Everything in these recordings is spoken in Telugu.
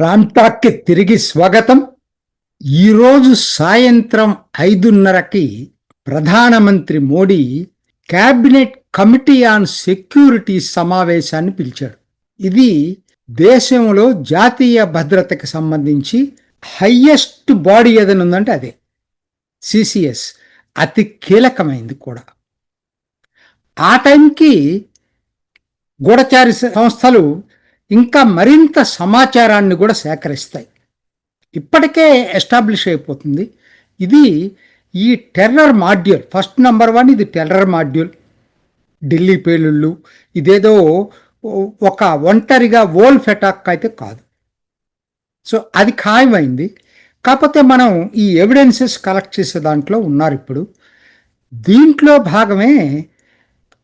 రామ్టాక్కి తిరిగి స్వాగతం. ఈరోజు సాయంత్రం ఐదున్నరకి ప్రధానమంత్రి Modi cabinet committee on security సమావేశాన్ని పిలిచాడు. ఇది దేశంలో జాతీయ భద్రతకు సంబంధించి హయ్యెస్ట్ బాడీ ఏదైనా ఉందంటే అదే సిసిఎస్. అతి కీలకమైంది కూడా. ఆ టైంకి గూఢచారి సంస్థలు ఇంకా మరింత సమాచారాన్ని కూడా సేకరిస్తాయి. ఇప్పటికే ఎస్టాబ్లిష్ అయిపోతుంది. ఇది ఈ terror module first number one ఇది టెర్రర్ మాడ్యూల్. ఢిల్లీ పేలుళ్ళు ఇదేదో ఒక ఒంటరిగా వోల్ఫ్ అటాక్ అయితే కాదు. సో అది ఖాయమైంది. కాకపోతే మనం ఈ ఎవిడెన్సెస్ కలెక్ట్ చేసే దాంట్లో ఉన్నారు ఇప్పుడు. దీంట్లో భాగమే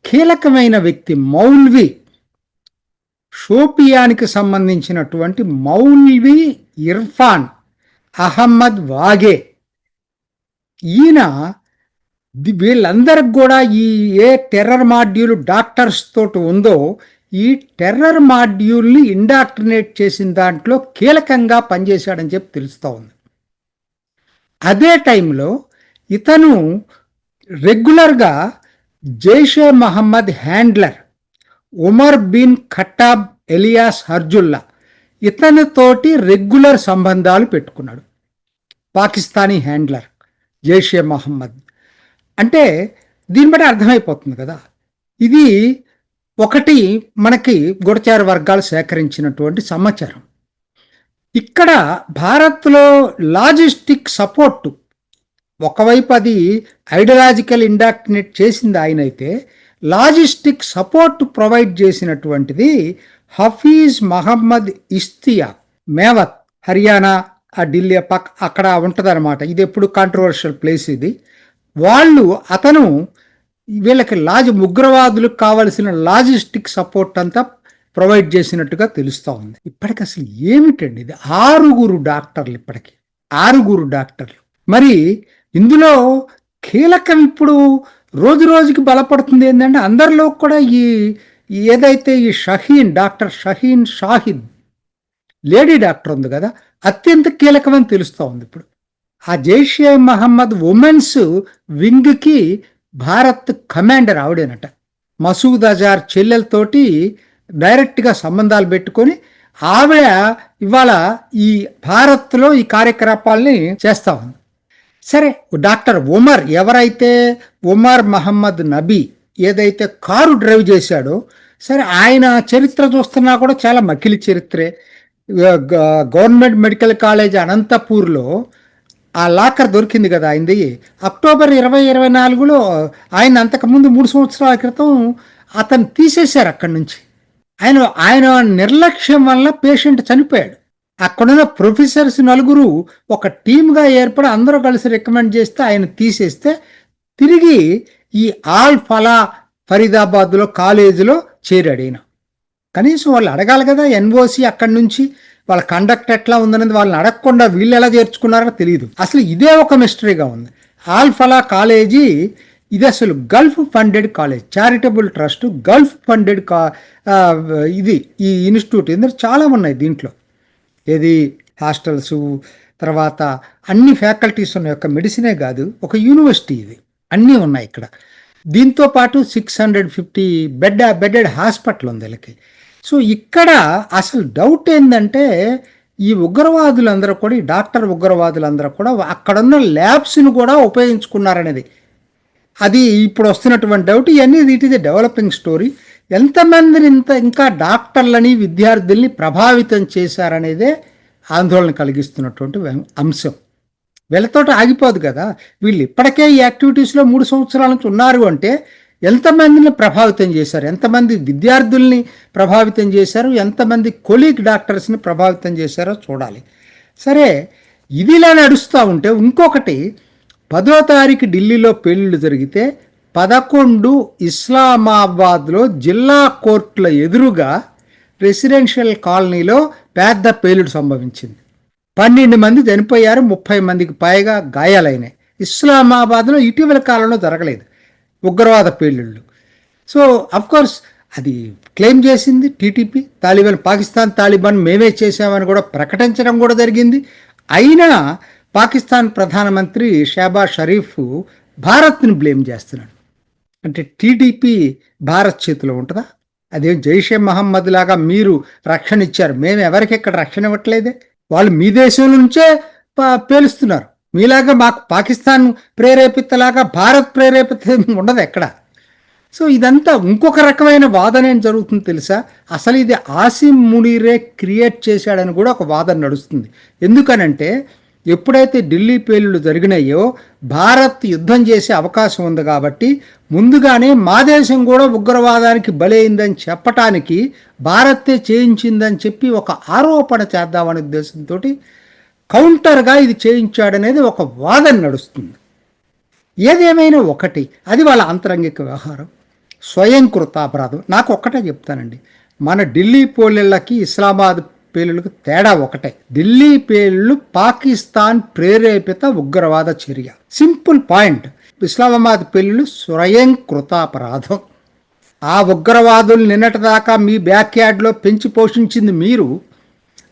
కీలకమైన వ్యక్తి మౌల్వి షోపియానికి సంబంధించినటువంటి మౌల్వి ఇర్ఫాన్ అహమ్మద్ వాగే. ఈయన వీళ్ళందరికి కూడా ఈ ఏ టెర్రర్ మాడ్యూల్ డాక్టర్స్ తోటి ఉందో ఈ టెర్రర్ మాడ్యూల్ని ఇండాక్ట్రినేట్ చేసిన దాంట్లో కీలకంగా పనిచేశాడని చెప్పి తెలుస్తూ ఉంది. అదే టైంలో ఇతను రెగ్యులర్గా జైషే మహమ్మద్ హ్యాండ్లర్ ఉమర్ బిన్ ఖట్టాబ్ ఎలియాస్ హర్జుల్లా ఇతనితోటి రెగ్యులర్ సంబంధాలు పెట్టుకున్నాడు. పాకిస్తానీ హ్యాండ్లర్ జైషే మహమ్మద్. అంటే దీన్ని బట్టి అర్థమైపోతుంది కదా. ఇది ఒకటి మనకి గుడచార వర్గాలు సేకరించినటువంటి సమాచారం. ఇక్కడ భారత్లో లాజిస్టిక్ సపోర్టు ఒకవైపు అది ఐడియాలజికల్ ఇండాక్టినేట్ చేసింది ఆయన అయితే లాజిస్టిక్ సపోర్ట్ ప్రొవైడ్ చేసినటువంటిది హఫీజ్ మహమ్మద్ ఇస్తియా మేవత్ హర్యానా ఆ ఢిల్లీ పక్ అక్కడ ఉంటుందన్నమాట. ఇది ఎప్పుడు కాంట్రవర్షియల్ ప్లేస్ ఇది. వాళ్ళు అతను వీళ్ళకి లాజ్ ఉగ్రవాదులకు కావలసిన లాజిస్టిక్ సపోర్ట్ అంతా ప్రొవైడ్ చేసినట్టుగా తెలుస్తూ ఉంది. ఇప్పటికి అసలు ఏమిటండి ఇది? ఆరుగురు డాక్టర్లు ఇప్పటికి. ఆరుగురు డాక్టర్లు. మరి ఇందులో కీలకం ఇప్పుడు రోజు రోజుకి బలపడుతుంది ఏంటంటే అందరిలో కూడా ఈ ఏదైతే ఈ Shaheen doctor Shaheen Shahid lady doctor ఉంది కదా అత్యంత కీలకమని తెలుస్తూ ఉంది ఇప్పుడు. ఆ జైషే మహమ్మద్ ఉమెన్స్ వింగ్కి భారత్ కమాండర్ ఆవిడేనట. మసూద్ అజార్ చెల్లెలతోటి డైరెక్ట్గా సంబంధాలు పెట్టుకొని ఆవిడ ఇవాళ ఈ భారత్లో ఈ కార్యకలాపాలని చేస్తా ఉంది. సరే డాక్టర్ ఉమర్ ఎవరైతే ఉమర్ మహమ్మద్ నబీ ఏదైతే కారు డ్రైవ్ చేశాడో సరే ఆయన చరిత్ర చూస్తున్నా కూడా చాలా మకిలి చరిత్రే. గ- గవర్నమెంట్ మెడికల్ కాలేజ్ అనంతపూర్లో ఆ లాకర్ దొరికింది కదా ఆయనది. అక్టోబర్ ఇరవై ఇరవై నాలుగులో ఆయన అంతకుముందు మూడు సంవత్సరాల క్రితం అతను తీసేశారు అక్కడి నుంచి. ఆయన ఆయన నిర్లక్ష్యం వల్ల పేషెంట్ చనిపోయాడు. అక్కడున్న ప్రొఫెసర్స్ నలుగురు ఒక టీమ్గా ఏర్పడి అందరూ కలిసి రికమెండ్ చేస్తే ఆయన తీసేస్తే తిరిగి ఈ ఆల్ ఫలా ఫరీదాబాద్లో కాలేజీలో చేరాడు ఈయన. కనీసం వాళ్ళు అడగాలి కదా ఎన్ఓసి అక్కడి నుంచి వాళ్ళ కండక్ట్ ఎట్లా ఉందనేది వాళ్ళని అడగకుండా వీళ్ళు ఎలా చేర్చుకున్నారో తెలియదు అసలు ఇదే ఒక మిస్టరీగా ఉంది. ఆల్ఫలా కాలేజీ ఇది అసలు Gulf funded college charitable trust Gulf funded కా ఇది ఈ ఇన్స్టిట్యూట్. ఎందుకంటే చాలా ఉన్నాయి దీంట్లో. ఏది? హాస్టల్స్ తర్వాత అన్ని ఫ్యాకల్టీస్ ఉన్న యొక్క మెడిసినే కాదు ఒక యూనివర్సిటీ ఇది. అన్నీ ఉన్నాయి ఇక్కడ. దీంతో పాటు six hundred fifty bed bedded hospital ఉంది వీళ్ళకి. సో ఇక్కడ అసలు డౌట్ ఏంటంటే ఈ ఉగ్రవాదులందరూ కూడా ఈ డాక్టర్ ఉగ్రవాదులందరూ కూడా అక్కడున్న ల్యాబ్స్ని కూడా ఉపయోగించుకున్నారనేది. అది ఇప్పుడు వస్తున్నటువంటి డౌట్. ఇవన్నీ ఇట్ ఈజ్ డెవలపింగ్ స్టోరీ ఎంతమందిని ఇంత ఇంకా డాక్టర్లని విద్యార్థుల్ని ప్రభావితం చేశారనేదే ఆందోళన కలిగిస్తున్నటువంటి అంశం. వీళ్ళతో ఆగిపోదు కదా. వీళ్ళు ఇప్పటికే ఈ యాక్టివిటీస్లో మూడు సంవత్సరాల నుంచి ఉన్నారు అంటే ఎంతమందిని ప్రభావితం చేశారు? ఎంతమంది విద్యార్థుల్ని ప్రభావితం చేశారు? ఎంతమంది కొలీగ్ డాక్టర్స్ని ప్రభావితం చేశారో చూడాలి. సరే ఇది ఇలా నడుస్తూ ఉంటే ఇంకొకటి పదో తారీఖు ఢిల్లీలో పెళ్ళిళ్ళు జరిగితే పదకొండు ఇస్లామాబాద్లో జిల్లా కోర్టుల ఎదురుగా రెసిడెన్షియల్ కాలనీలో పెద్ద పేలుడు సంభవించింది. పన్నెండు మంది చనిపోయారు ముప్పై మందికి పైగా గాయాలైనాయి. ఇస్లామాబాద్లో ఇటీవల కాలంలో జరగలేదు ఉగ్రవాద పేలుళ్ళు. సో అఫ్కోర్స్ అది క్లెయిమ్ చేసింది టీటీపీ తాలిబాన్ పాకిస్తాన్ తాలిబాన్ మేమే చేశామని కూడా ప్రకటించడం కూడా జరిగింది. అయినా పాకిస్తాన్ ప్రధానమంత్రి షాబా షరీఫ్ భారత్ని బ్లేమ్ చేస్తున్నాడు. అంటే టీడీపీ భారత్ చేతిలో ఉంటుందా? అదేం జైషే మహమ్మద్ లాగా మీరు రక్షణ ఇచ్చారు. మేము ఎవరికి ఇక్కడ రక్షణ ఇవ్వట్లేదే? వాళ్ళు మీ దేశం నుంచే పేలుస్తున్నారు. మీలాగా మాకు పాకిస్తాన్ ప్రేరేపితలాగా భారత్ ప్రేరేపిత ఉండదు ఎక్కడ? సో ఇదంతా ఇంకొక రకమైన వాదన ఏం జరుగుతుంది తెలుసా? అసలు ఇది ఆసిమ్ మునీరే క్రియేట్ చేశాడని కూడా ఒక వాదన నడుస్తుంది. ఎందుకనంటే ఎప్పుడైతే ఢిల్లీ పేలుళ్ళు జరిగినాయో భారత్ యుద్ధం చేసే అవకాశం ఉంది కాబట్టి ముందుగానే మా దేశం కూడా ఉగ్రవాదానికి బలైందని చెప్పటానికి భారతే చేయించిందని చెప్పి ఒక ఆరోపణ చేద్దామనే ఉద్దేశంతో కౌంటర్గా ఇది చేయించాడనేది ఒక వాదన నడుస్తుంది. ఏదేమైనా ఒకటి అది వాళ్ళ అంతరంగిక వ్యవహారం. స్వయంకృత అపరాధం నాకు ఒక్కటే చెప్తానండి. మన ఢిల్లీ పోలీళ్ళకి ఇస్లామాబాద్ పేలుళ్ళకు తేడా ఒకటే. ఢిల్లీ పేలుళ్ళు పాకిస్తాన్ ప్రేరేపిత ఉగ్రవాద చర్య. Simple point. ఇస్లామాబాద్ పేలుళ్ళు స్వయం కృతాపరాధం. ఆ ఉగ్రవాదులు నిన్నటిదాకా మీ బ్యాక్ యార్డ్లో పెంచి పోషించింది మీరు.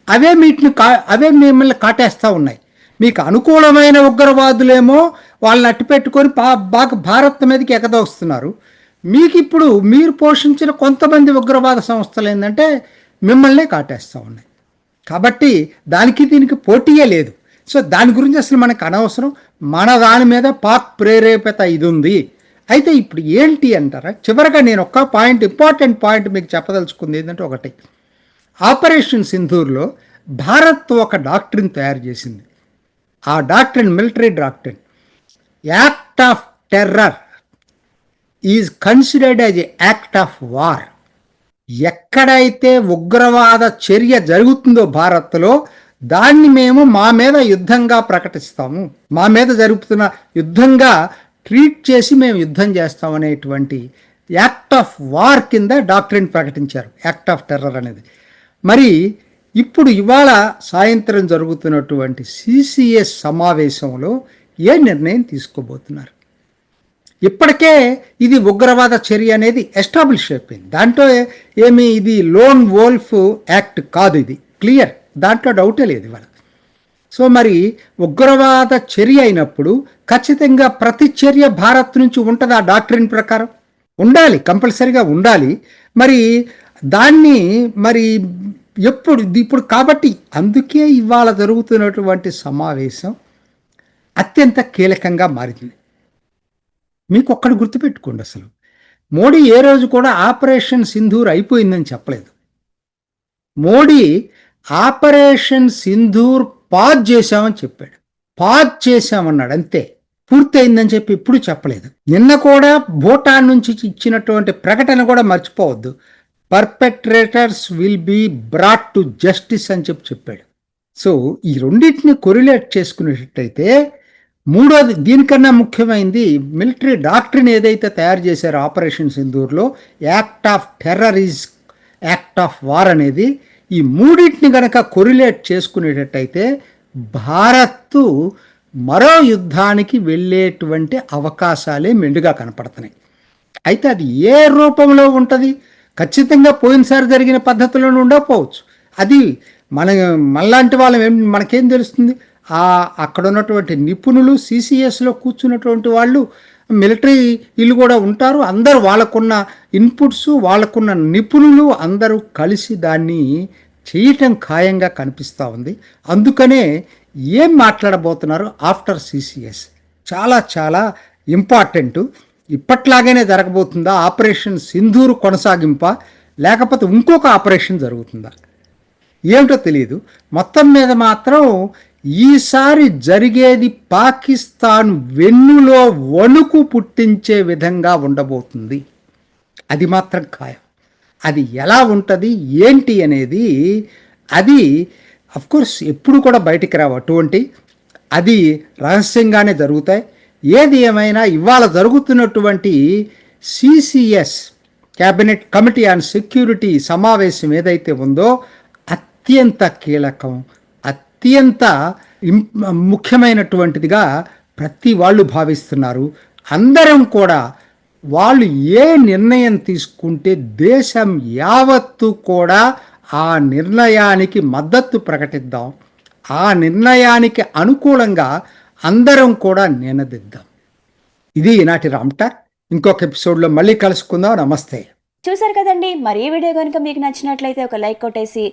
అవే వీటిని కా అవే మిమ్మల్ని కాటేస్తూ ఉన్నాయి. మీకు అనుకూలమైన ఉగ్రవాదులేమో వాళ్ళని అట్టి పెట్టుకొని పా బాగా భారత్ మీదకి ఎగదోస్తున్నారు. మీకు ఇప్పుడు మీరు పోషించిన కొంతమంది ఉగ్రవాద సంస్థలు ఏంటంటే మిమ్మల్నే కాటేస్తూ ఉన్నాయి. కాబట్టి దానికి దీనికి పోటీయే లేదు. సో దాని గురించి అసలు మనకు అనవసరం. మన దాని మీద పాక్ ప్రేరేపిత ఇది ఉంది అయితే ఇప్పుడు ఏంటి అంటారా? చివరగా నేను ఒక్క పాయింట్ ఇంపార్టెంట్ పాయింట్ మీకు చెప్పదలుచుకుంది ఏంటంటే ఒకటి. ఆపరేషన్ సింధూర్లో భారత్ ఒక డాక్టరీని తయారు చేసింది. ఆ doctrine military doctrine. Act of terror is considered as a act of war. ఎక్కడైతే ఉగ్రవాద చర్య జరుగుతుందో భారత్లో దాన్ని మేము మా మీద యుద్ధంగా ప్రకటిస్తాము. మా మీద జరుగుతున్న యుద్ధంగా ట్రీట్ చేసి మేము యుద్ధం చేస్తాం అనేటువంటి యాక్ట్ ఆఫ్ వార్ కింద డాక్టరీని ప్రకటించారు. యాక్ట్ ఆఫ్ టెర్రర్ అనేది. మరి ఇప్పుడు ఇవాళ సాయంత్రం జరుగుతున్నటువంటి సిసిఎస్ సమావేశంలో ఏ నిర్ణయం తీసుకోబోతున్నారు? ఇప్పటికే ఇది ఉగ్రవాద చర్య అనేది ఎస్టాబ్లిష్ అయిపోయింది. దాంట్లో ఏమి ఇది లోన్ వోల్ఫ్ యాక్ట్ కాదు ఇది. క్లియర్. దాంట్లో డౌటే లేదు వాళ్ళకి సో మరి ఉగ్రవాద చర్య అయినప్పుడు ఖచ్చితంగా ప్రతి చర్య భారత్ నుంచి ఉంటుంది ఆ డాక్టరీన్ ప్రకారం? ఉండాలి కంపల్సరీగా ఉండాలి. మరి దాన్ని మరి ఎప్పుడు ఇప్పుడు కాబట్టి అందుకే ఇవాళ జరుగుతున్నటువంటి సమావేశం అత్యంత కీలకంగా మారింది. మీకు ఒక్కడు గుర్తుపెట్టుకోండి అసలు. మోడీ ఏ రోజు కూడా ఆపరేషన్ సింధూర్ అయిపోయిందని చెప్పలేదు. మోడీ ఆపరేషన్ సింధూర్ పాజ్ చేశామని చెప్పాడు. పాజ్ చేశామన్నాడు అంతే. పూర్తయిందని చెప్పి ఇప్పుడు చెప్పలేదు. నిన్న కూడా భూటాన్ నుంచి ఇచ్చినటువంటి ప్రకటన కూడా మర్చిపోవద్దు. Perpetrators will be brought to justice అని చెప్పి చెప్పాడు. సో ఈ రెండింటిని కొరిలేట్ చేసుకునేటట్టయితే మూడోది దీనికన్నా ముఖ్యమైనది మిలిటరీ డాక్టరీని ఏదైతే తయారు చేశారో operation సింధూర్లో act of terror is act of war అనేది ఈ మూడింటిని గనక కొరిలేట్ చేసుకునేటట్టయితే భారత్ మరో యుద్ధానికి వెళ్ళేటువంటి అవకాశాలే మెండుగా కనపడుతున్నాయి. అయితే అది ఏ రూపంలో ఉంటుంది? ఖచ్చితంగా పోయినసారి జరిగిన పద్ధతిలోనే ఉండకపోవచ్చు అది మన మనలాంటి వాళ్ళం ఏం మనకేం తెలుస్తుంది? ఆ అక్కడ ఉన్నటువంటి నిపుణులు సిసిఎస్లో కూర్చున్నటువంటి వాళ్ళు మిలిటరీ వీళ్ళు కూడా ఉంటారు. అందరు వాళ్ళకున్న ఇన్పుట్స్ వాళ్ళకున్న నిపుణులు అందరూ కలిసి దాన్ని చేయటం ఖాయంగా కనిపిస్తూ ఉంది. అందుకనే ఏం మాట్లాడబోతున్నారు ఆఫ్టర్ సిసిఎస్? చాలా చాలా ఇంపార్టెంట్. ఇప్పట్లాగానే జరగబోతుందా? ఆపరేషన్ సింధూరు కొనసాగింప? లేకపోతే ఇంకొక ఆపరేషన్ జరుగుతుందా? ఏమిటో తెలియదు మొత్తం మీద మాత్రం ఈసారి జరిగేది పాకిస్తాన్ వెన్నులో వణుకు పుట్టించే విధంగా ఉండబోతుంది. అది మాత్రం ఖాయం. అది ఎలా ఉంటుంది? ఏంటి అనేది అది కోర్స్ ఎప్పుడు కూడా బయటికి రావు అటువంటి. అది రహస్యంగానే జరుగుతాయి. ఏది ఏమైనా ఇవాళ జరుగుతున్నటువంటి CCS cabinet committee on security సమావేశం ఏదైతే ఉందో అత్యంత కీలకం. అత్యంత ముఖ్యమైనటువంటిదిగా ప్రతి వాళ్ళు భావిస్తున్నారు. అందరం కూడా వాళ్ళు ఏ నిర్ణయం తీసుకుంటే దేశం యావత్తు కూడా ఆ నిర్ణయానికి మద్దతు ప్రకటిద్దాం. ఆ నిర్ణయానికి అనుకూలంగా అందరం కూడా నినదిద్దాం. ఇది ఈనాటి రామ్టాక్ ఇంకొక ఎపిసోడ్లో మళ్ళీ కలుసుకుందాం. నమస్తే. చూసారు కదండి. మరి ఈ వీడియో కనుక మీకు నచ్చినట్లయితే ఒక లైక్ కొట్టేసి